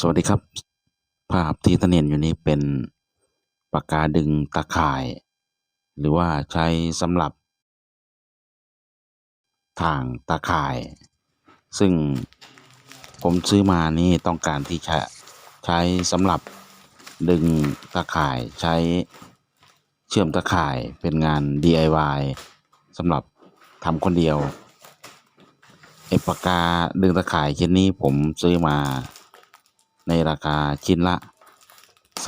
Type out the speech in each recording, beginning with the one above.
สวัสดีครับ ภาพที่ท่านเห็นอยู่นี้เป็นปากกาดึงตะข่าย หรือว่าใช้สำหรับทางตะข่าย ซึ่งผมซื้อมานี่ต้องการที่จะใช้สำหรับดึงตะข่ายใช้เชื่อมตะข่ายเป็นงาน DIY สำหรับทำคนเดียวไอปากกาดึงตะข่ายชิ้นนี้ผมซื้อมา ในราคาชิ้นละ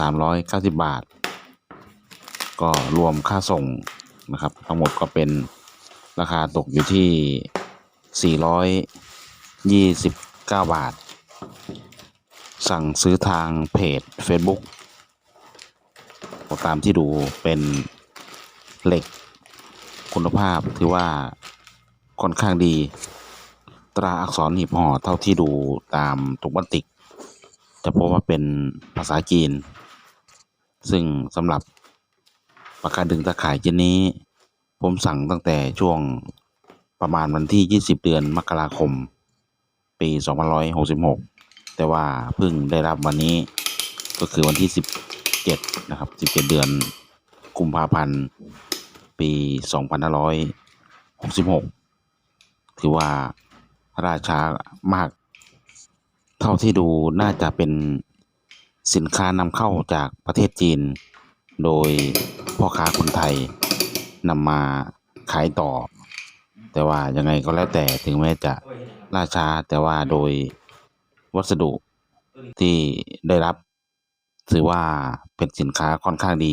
390 บาท ก็รวมค่าส่งนะครับ ทั้งหมดก็เป็นราคาตกอยู่ที่ 429 บาท สั่งซื้อทางเพจ Facebook ก็ตามที่ดูเป็นเหล็กคุณภาพถือว่าค่อนข้างดี ตราอักษรหีบห่อเท่าที่ดูตามถุงพลาสติก จะพบว่าเป็นภาษาจีน ซึ่งสำหรับปากกาดึงตะข่ายชิ้นนี้ ผมสั่งตั้งแต่ช่วงประมาณวันที่ 20 เดือนมกราคม ปี 2566 แต่ว่าเพิ่งได้รับวันนี้ก็คือวันที่ 17 นะครับ 17 เดือนกุมภาพันธ์ ปี 2566 ถือว่าราช้ามาก เท่าที่ดูน่าจะเป็นสินค้านำเข้าจากประเทศจีน โดยพ่อค้าคนไทยนำมาขายต่อ แต่ว่ายังไงก็แล้วแต่ถึงแม้จะล่าช้าแต่ว่าโดยวัสดุที่ได้รับ ถือว่าเป็นสินค้าค่อนข้างดี